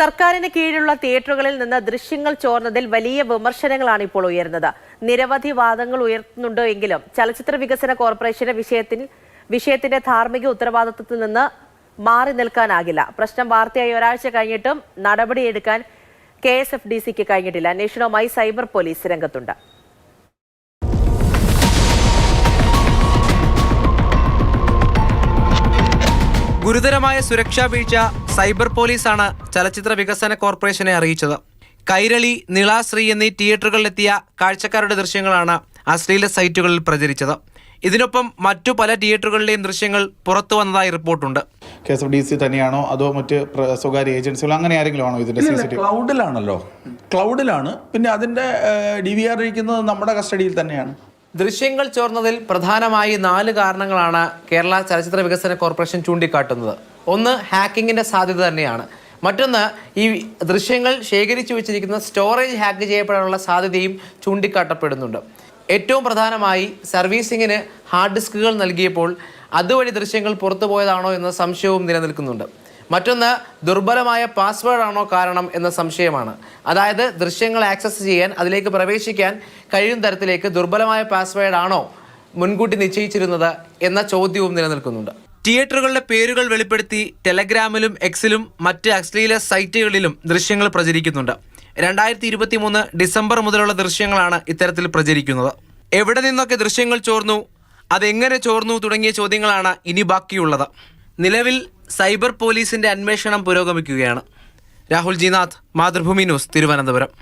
സർക്കാരിന് കീഴിലുള്ള തിയേറ്ററുകളിൽ നിന്ന് ദൃശ്യങ്ങൾ ചോർന്നതിൽ വലിയ വിമർശനങ്ങളാണ് ഇപ്പോൾ ഉയരുന്നത്. നിരവധി വാദങ്ങൾ ഉയർത്തുന്നുണ്ട് എങ്കിലും ചലച്ചിത്ര വികസന കോർപ്പറേഷന്റെ വിഷയത്തിൽ വിഷയത്തിന്റെ ധാർമ്മിക ഉത്തരവാദിത്വത്തിൽ നിന്ന് മാറി നിൽക്കാനാകില്ല. പ്രശ്നം വാർത്തയായി ഒരാഴ്ച കഴിഞ്ഞിട്ടും നടപടിയെടുക്കാൻ കെ എസ് എഫ് ഡി സിക്ക് കഴിഞ്ഞിട്ടില്ല. അന്വേഷണവുമായി സൈബർ പോലീസ് രംഗത്തുണ്ട്. ഗുരുതരമായ സുരക്ഷാ വീഴ്ച സൈബർ പോലീസാണ് ചലച്ചിത്ര വികസന കോർപ്പറേഷനെ അറിയിച്ചത്. കൈരളി നിളാശ്രീ എന്നീ തിയേറ്ററുകളിലെത്തിയ കാഴ്ചക്കാരുടെ ദൃശ്യങ്ങളാണ് അശ്ലീല സൈറ്റുകളിൽ പ്രചരിച്ചത്. ഇതിനൊപ്പം മറ്റു പല തിയേറ്ററുകളിലെയും ദൃശ്യങ്ങൾ പുറത്തു വന്നതായി റിപ്പോർട്ടുണ്ട്. K S F D C തന്നെയാണോ? അതോ മറ്റ് സ്വകാര്യ ഏജൻസികളോ? അങ്ങനെ ആരെങ്കിലും ആണോ ഇതിന്റെ സി സി ടി ക്ലൗഡിലാണല്ലോ. ക്ലൗഡിലാണ്. പിന്നെ അതിന്റെ ഡി വി ആർ ഇരിക്കുന്നത് നമ്മുടെ കസ്റ്റഡിയിൽ തന്നെയാണ്. ദൃശ്യങ്ങൾ ചോർന്നതിൽ പ്രധാനമായി നാല് കാരണങ്ങളാണ് കേരള ചലച്ചിത്ര വികസന കോർപ്പറേഷൻ ചൂണ്ടിക്കാട്ടുന്നത്. ഒന്ന് ഹാക്കിങ്ങിന്റെ സാധ്യത തന്നെയാണ്. മറ്റൊന്ന് ഈ ദൃശ്യങ്ങൾ ശേഖരിച്ചു വെച്ചിരിക്കുന്ന സ്റ്റോറേജ് ഹാക്ക് ചെയ്യപ്പെടാനുള്ള സാധ്യതയും ചൂണ്ടിക്കാട്ടപ്പെടുന്നുണ്ട്. ഏറ്റവും പ്രധാനമായി സർവീസിങ്ങിന് ഹാർഡ് ഡിസ്കുകൾ നൽകിയപ്പോൾ അതുവഴി ദൃശ്യങ്ങൾ പുറത്തു പോയതാണോ എന്ന സംശയവും നിലനിൽക്കുന്നുണ്ട്. മറ്റൊന്ന് ദുർബലമായ പാസ്വേഡാണോ കാരണം എന്ന സംശയമാണ്. അതായത് ദൃശ്യങ്ങൾ ആക്സസ് ചെയ്യാൻ അതിലേക്ക് പ്രവേശിക്കാൻ കഴിയുന്ന തരത്തിലേക്ക് ദുർബലമായ പാസ്വേഡാണോ മുൻകൂട്ടി നിശ്ചയിച്ചിരുന്നത് എന്ന ചോദ്യവും നിലനിൽക്കുന്നുണ്ട്. തിയേറ്ററുകളുടെ പേരുകൾ വെളിപ്പെടുത്തി ടെലഗ്രാമിലും എക്സിലും മറ്റ് അശ്ലീല സൈറ്റുകളിലും ദൃശ്യങ്ങൾ പ്രചരിക്കുന്നുണ്ട്. രണ്ടായിരത്തി ഇരുപത്തി മൂന്ന് ഡിസംബർ മുതലുള്ള ദൃശ്യങ്ങളാണ് ഇത്തരത്തിൽ പ്രചരിക്കുന്നത്. എവിടെ നിന്നൊക്കെ ദൃശ്യങ്ങൾ ചോർന്നു അതെങ്ങനെ ചോർന്നു തുടങ്ങിയ ചോദ്യങ്ങളാണ് ഇനി ബാക്കിയുള്ളത്. നിലവിൽ സൈബർ പോലീസിന്റെ അന്വേഷണം പുരോഗമിക്കുകയാണ്. രാഹുൽ ജിനാഥ് മാതൃഭൂമി ന്യൂസ് തിരുവനന്തപുരം.